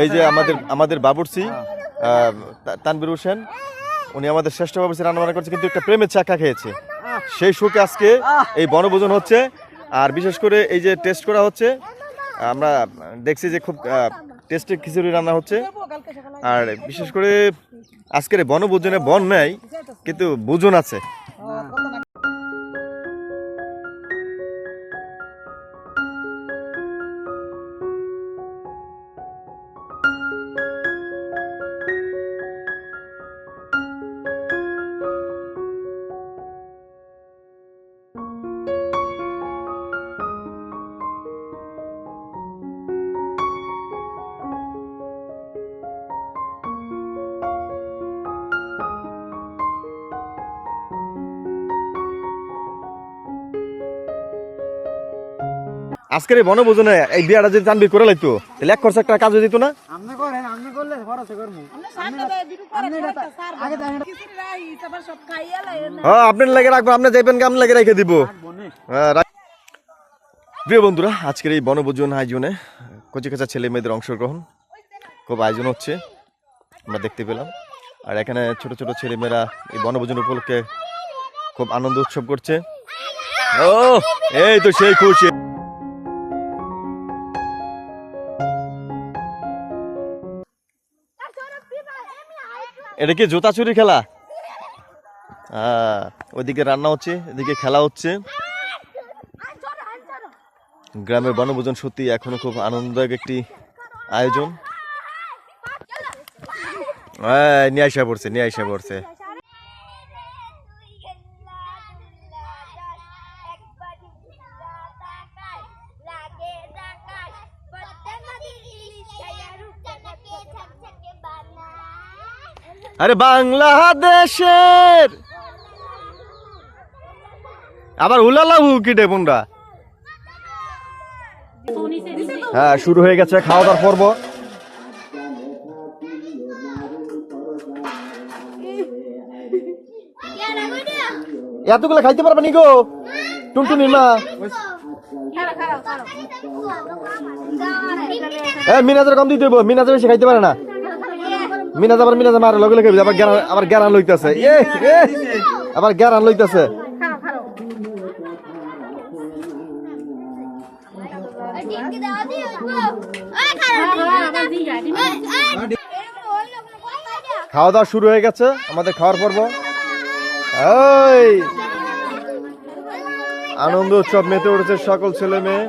এই যে আমাদের আমাদের বাবুর্চি আহ, তানবির হোসেন উনি আমাদের শ্রেষ্ঠ বাবুর্চি রান্না বান্না করছে কিন্তু একটা প্রেমের চাকা খেয়েছে। সেই সুখে আজকে এই বনভোজন হচ্ছে আর বিশেষ করে এই যে টেস্ট করা হচ্ছে আমরা দেখছি যে খুব টেস্টে খিচুড়ি রান্না হচ্ছে। আর বিশেষ করে আজকের বনভোজনে বন নেই কিন্তু ভোজন আছে। আজকের এই বনভোজনে এই বিয়াটা যদি তানবির করে লাইতো তাহলে এক খরচ একটা কাজ হয়ে যেত না? আপনি করেন আপনি করলে খরচ করব। হ্যাঁ আপনার লাগে রাখব আপনি যাইবেন কি আপনার লাগে রেখে দিব। হ্যাঁ, প্রিয় বন্ধুরা আজকের এই বনভোজন আয়োজনে কচি কাঁচা ছেলে মেয়েদের অংশগ্রহণ খুব আয়োজন হচ্ছে আমরা দেখতে পেলাম। আর এখানে ছোট ছোট ছেলে মেয়েরা এই বনভোজন উপলক্ষে খুব আনন্দ উৎসব করছে। ও এই তো সেই খুশি। এটা কি জুতা চুরি খেলা? ওইদিকে রান্না হচ্ছে, এদিকে খেলা হচ্ছে। গ্রামের বনভোজন সত্যি এখনও খুব আনন্দদায়ক একটি আয়োজন। নিয়ে আসা পড়ছে, নিয়ে আসা পড়ছে। আরে বাংলাদেশের! আবার উলালাহু কিটে বোনরা? হ্যাঁ শুরু হয়ে গেছে, খাওয়া দাওয়ার পর্ব। এতগুলো খাইতে পারবে নি গো? টুনটুনি মা। হ্যাঁ মিনাজের কম দিতে মিনাজের বেশি খাইতে পারে না। মিনাজ আবার মিনাজ মারে লগে লগে আবার গ্যারান আবার গ্যারান লইতাছে। এ এ আবার গ্যারান লইতাছে। খাওয়া দাওয়া শুরু হয়ে গেছে আমাদের খাওয়ার পর্ব। আনন্দ উৎসব মেতে উঠেছে সকল ছেলে মেয়ে।